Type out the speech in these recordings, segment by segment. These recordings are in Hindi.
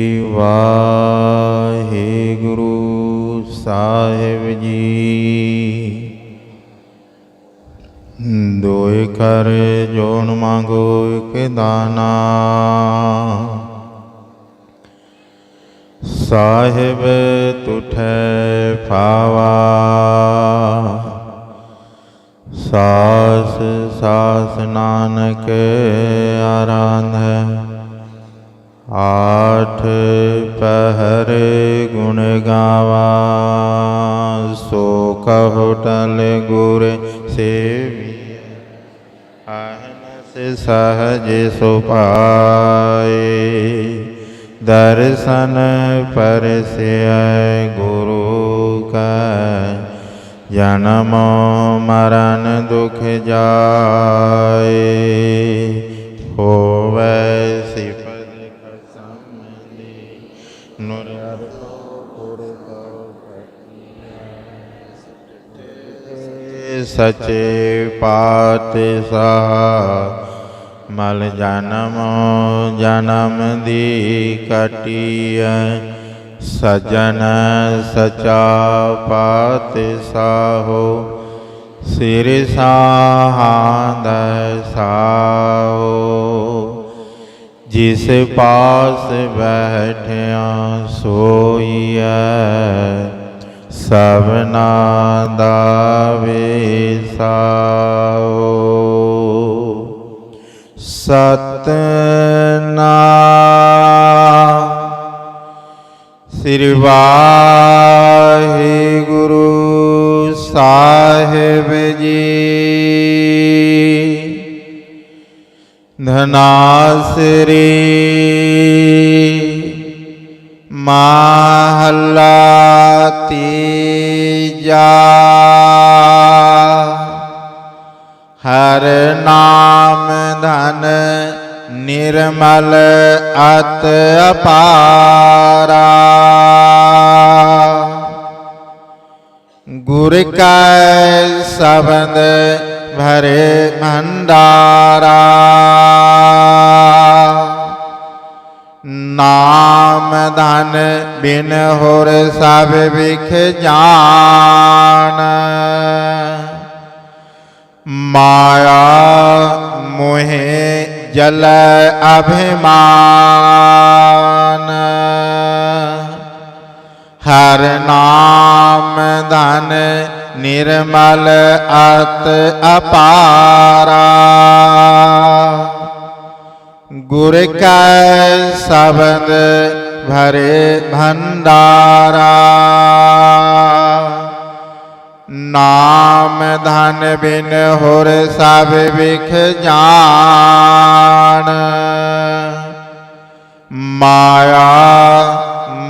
ਵਾਹਿਗੁਰੂ ਸਾਹਿਬ ਜੀ। ਦੋਇ ਕਰ ਜੋਨ ਮੰਗੋ ਇਕ ਦਾਨਾ। ਸਾਹਿਬ ਤੁਠੈ ਪਾਵਾ ਸਾਸ ਸਾਸ ਨਾਨਕ ਆਰਾਧੈ। आठ पहर गुण गावा, सो कहोटल गुर सेवी। से सहज सुपाए, दर्शन पर से गुरु का जन्म मरण दुख जाए। सचे पाते सा। मल जनम जनम दी कटिय। सजन, सचा पात साहो सिर साहाद साहो जिस पास बैठिया सोई ਸਭਨਾ ਦਾ ਵਿਸਾਓ ਸਤਨਾਮ। ਸ੍ਰੀ ਵਾਹਿਗੁਰੂ ਸਾਹਿਬ ਜੀ। ਧਨਾਸਰੀ ਮਹੱਲਾ ਹਰ ਨਾਮ ਧਨ ਨਿਰਮਲ ਅਤ ਅਪਾਰਾ। ਗੁਰ ਕੈ ਸਬਦ ਭਰੇ ਭੰਡਾਰਾ। ਨਾਮ ਧਨ ਬਿਨ ਹੋਰ ਸਭ ਵਿਖ ਜਾਣ। ਮਾਇਆ जल अभिमान। हर नाम धन निर्मल अत अपारा। गुर का सबद भरे भंडारा। नाम धन बिन होर सब विख जान। माया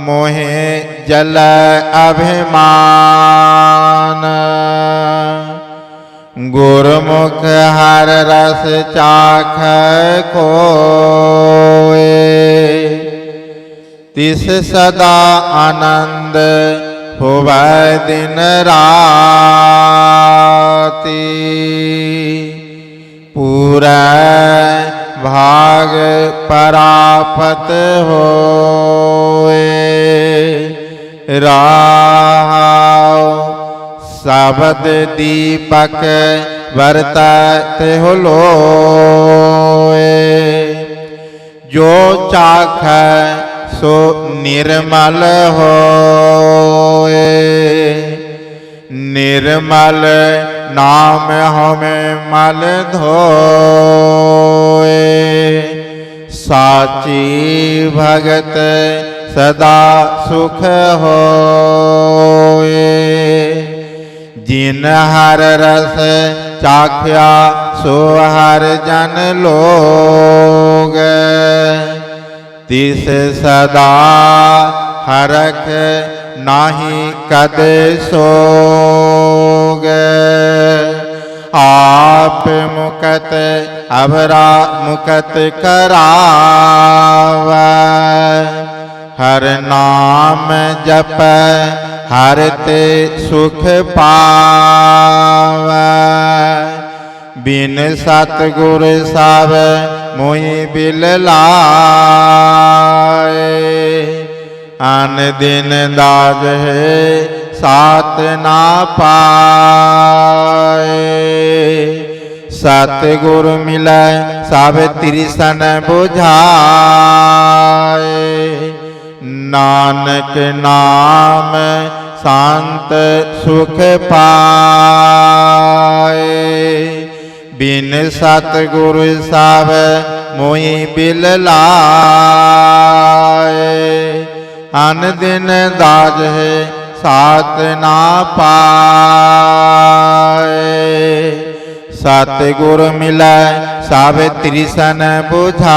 मोहे जल अभिमान। गुरमुख हर रस चाख को तिस सदा आनंद हुआ दिन राति। पूरा भाग परापत हो सबद दीपक वर्तत हो लो जो चाख सो निर्मल हो होए। निर्मल नाम हमें मल धोए। साची भगत सदा सुख होए। जिन हर रस चाख्या, सो हर जन लोग। तिस सदा हरख ਨਾਹੀ ਕਦ ਸੋਗ ਆਪ ਮੁਕਤ ਅਵਰਾ ਮੁਕਤ ਕਰਾਵੈ ਹਰ ਨਾਮ ਜਪੈ ਹਰ ਤੇ ਸੁਖ ਪਾਵੈ ਬਿਨ ਸਤਗੁਰ ਸਭ ਮੋਈ ਬਿਲ ਲਾਏ अन दिन दाज है, सात ना पाए। सतगुरु मिले सब तिरसन बुझाए। नानक नाम शांत सुख पाए। बिन सतगुरु साहब मोई बिल लाए। अन दिन दाज है सात ना पाए सतगुर मिला सब त्रिशन बुझाए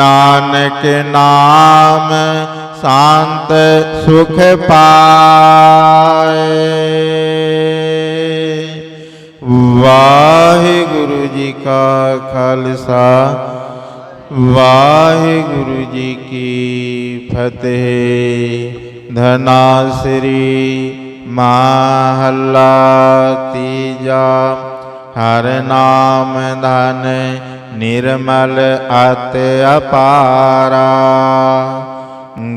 नानक नाम शांत सुख पाए वाहे गुरु जी का खालसा ਵਾਹਿਗੁਰੂ ਜੀ ਕੀ ਫਤਿਹ। ਧਨਾ ਸ਼੍ਰੀ ਮਹੱਲਾ ਤੀਜਾ। ਹਰ ਨਾਮ ਧਨ ਨਿਰਮਲ ਅਤਿ ਅਪਾਰਾ।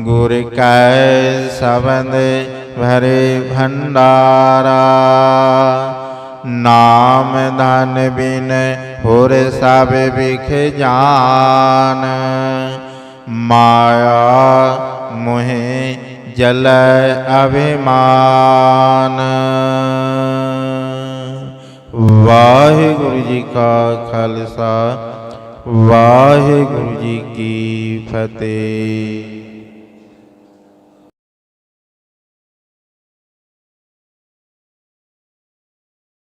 ਗੁਰ ਕੈ ਸਬਦ ਭਰੇ ਭੰਡਾਰਾ। ਨਾਮ ਧਨ ਬਿਨ ਹੋਰ ਸਭ ਵਿਖ ਜਾਨ। ਮਾਇਆ ਮੋਹਿ ਜਲੈ ਅਭਿਮਾਨ। ਵਾਹਿਗੁਰੂ ਜੀ ਕਾ ਖਾਲਸਾ, ਵਾਹਿਗੁਰੂ ਜੀ ਕੀ ਫਤਿਹ।